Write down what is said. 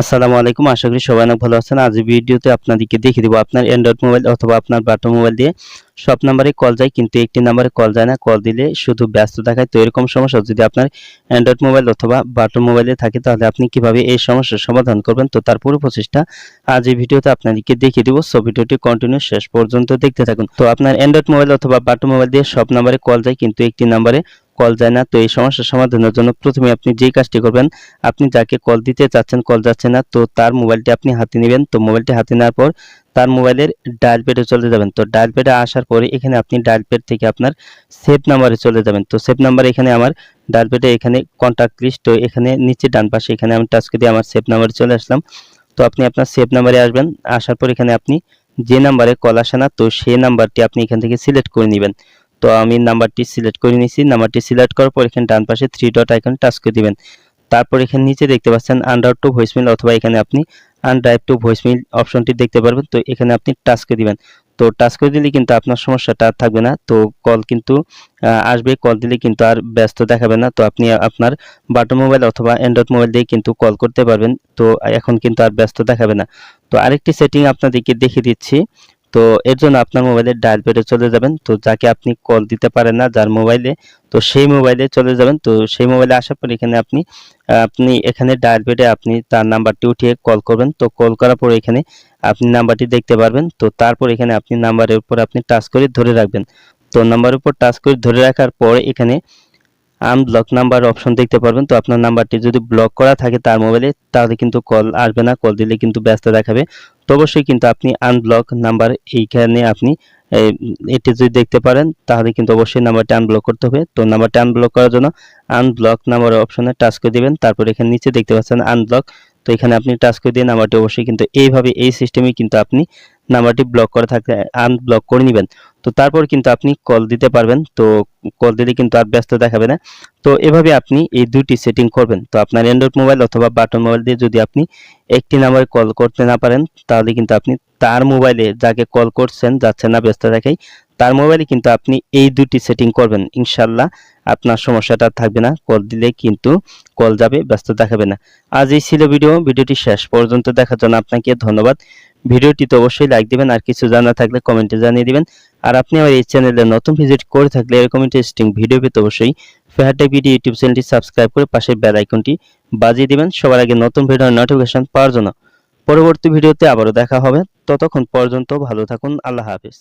আসসালামু আলাইকুম, আশা করি সবাই অনেক ভালো আছেন। আজ ভিডিওতে আপনাদেরকে দেখিয়ে দেবো আপনার অ্যান্ড্রয়েড মোবাইল অথবা আপনার বাটন মোবাইল দিয়ে। সব নাম্বারে কল যায়, কিন্তু একটি নাম্বারে কল যায় না। কল দিলে শুধু ব্যস্ত দেখায় তো এরকম সমস্যা। যদি আপনার অ্যান্ড্রয়েড মোবাইল অথবা বাটো মোবাইলে থাকে, তাহলে আপনি কীভাবে এই সমস্যার সমাধান করবেন? তো তার পুরো প্রচেষ্টা আজ এই ভিডিওতে আপনাদেরকে দেখিয়ে দেবো। সো ভিডিওটি কন্টিনিউ শেষ পর্যন্ত দেখতে থাকুন। তো আপনার অ্যান্ড্রয়েড মোবাইল অথবা বাটো মোবাইল দিয়ে সব নাম্বারে কল যায়, কিন্তু একটি নাম্বারে কল যায় না, তো এই সমস্যার সমাধানের জন্য প্রথমে আপনি যেই কাজটি করবেন, আপনি যাকে কল দিতে চাচ্ছেন, কল যাচ্ছে না, তো তার মোবাইলটি আপনি হাতে নেবেন। তো মোবাইলটি হাতে নেওয়ার পর তার মোবাইলের ডায়াল প্যাডে চলে যাবেন। তো ডায়াল প্যাডে আসার পরে এখানে আপনি ডায়াল প্যাড থেকে আপনার সেভ নাম্বারে চলে যাবেন। তো সেভ নাম্বার এখানে আমার ডায়াল প্যাডে এখানে কন্ট্যাক্ট লিস্ট তো এখানে নিচে ডান পাশে এখানে আমি টাচ করে আমার সেভ নাম্বারে চলে আসলাম। তো আপনি আপনার সেভ নাম্বারে আসবেন, আসার পর এখানে আপনি যে নাম্বারে কল আসে না, তো সেই নাম্বারটি আপনি এখান থেকে সিলেক্ট করে নেবেন। তো আমি নাম্বারটি সিলেক্ট করে নিয়েছি। নাম্বারটি সিলেক্ট করার পর এখানে ডান পাশে থ্রি ডট আইকন টাচ করে দিবেন। তারপর এখানে নিচে দেখতে পাচ্ছেন আন্ডার টু ভয়েসমেল অথবা এখানে আপনি আনড্রাইভ টু ভয়েসমেল অপশনটি দেখতে পারবেন। তো এখানে আপনি টাচ করে দিবেন। তো টাচ করে দিলে কিন্তু আপনার সমস্যাটা আর থাকবে না। তো কল কিন্তু আসবে। কল দিলে কিন্তু আর ব্যস্ত দেখাবে না। তো আপনি আপনার বাটন মোবাইল অথবা অ্যান্ড্রয়েড মোবাইল দিয়ে কিন্তু কল করতে পারবেন। তো এখন কিন্তু আর ব্যস্ত দেখাবে না। তো আরেকটি সেটিং আপনাদেরকে দেখিয়ে দিচ্ছি। তো এর জন্য আপনার মোবাইলে ডায়াল প্যাডে চলে যাবেন। তো যাকে আপনি কল দিতে পারেন না যার মোবাইলে তো সেই মোবাইলে চলে যাবেন। তো সেই মোবাইলে আসার পর এখানে আপনি আপনি এখানে ডায়াল প্যাডে আপনি তার নাম্বারটি উঠিয়ে কল করবেন। তো কল করার পর এখানে আপনি নাম্বারটি দেখতে পারবেন। তো তারপর এখানে আপনি নাম্বারের উপর আপনি টাচ করে ধরে রাখবেন। তো নাম্বারের উপর টাচ করে ধরে রাখার পর এখানে আনব্লক নাম্বার অপশন দেখতে পারবেন। তো আপনার নাম্বারটি যদি ব্লক করা থাকে তার মোবাইলে তাহলে কিন্তু কল আসবে না। কল দিলে কিন্তু ব্যস্ত দেখাবে। তো অবশ্যই কিন্তু আপনি আনব্লক নাম্বার এইখানে আপনি এটি যদি দেখতে পারেন, তাহলে কিন্তু অবশ্যই নাম্বারটি আনব্লক করতে হবে। তো নাম্বারটি আনব্লক করার জন্য আনব্লক নাম্বার অপশনে টাচ করে দিবেন। তারপর এখানে নিচে দেখতে পাচ্ছেন আনব্লক তো এখানে আপনি টাচ করে দিয়ে নাম্বারটি অবশ্যই কিন্তু এইভাবে এই সিস্টেমে কিন্তু আপনি নাম্বারটি ব্লক করা থাকলে আনব্লক করে নেবেন। তো তারপর কিন্তু আপনি কল দিতে পারবেন। তো কল দিলে কিন্তু আর ব্যস্ত দেখাবে না। তো এভাবে আপনি এই দুটি সেটিং করবেন। তো আপনার অ্যান্ড্রয়েড মোবাইল অথবা বাটন মোবাইল দিয়ে যদি আপনি একটি নাম্বারে কল করতে না পারেন, তাহলে কিন্তু আপনি তার মোবাইলে যাকে কল করছেন যাচ্ছে না ব্যস্ত দেখাই তার মোবাইলে কিন্তু আপনি এই দুটি সেটিং করবেন। ইনশাল্লাহ আপনার সমস্যাটা থাকবে না। কল দিলে কিন্তু কল যাবে, ব্যস্ত দেখাবে না। আজ এই ছিল ভিডিও। ভিডিওটি শেষ পর্যন্ত দেখার জন্য আপনাকে ধন্যবাদ। ভিডিওটিতে অবশ্যই লাইক দিবেন, আর কিছু জানা থাকলে কমেন্টে জানিয়ে দিবেন। আর আপনি আমার এই চ্যানেলে নতুন ভিজিট করে থাকলে এরকম ইন্টারেস্টিং ভিডিও পেতে অবশ্যই ফেহারটেক ভিডিও ইউটিউব চ্যানেলটি সাবস্ক্রাইব করে পাশের বেল আইকনটি বাজিয়ে দিবেন। সবার আগে নতুন ভিডিওর নোটিফিকেশন পাওয়ার জন্য। পরবর্তী ভিডিওতে আবারও দেখা হবে। ততক্ষণ পর্যন্ত ভালো থাকুন। আল্লাহ হাফিজ।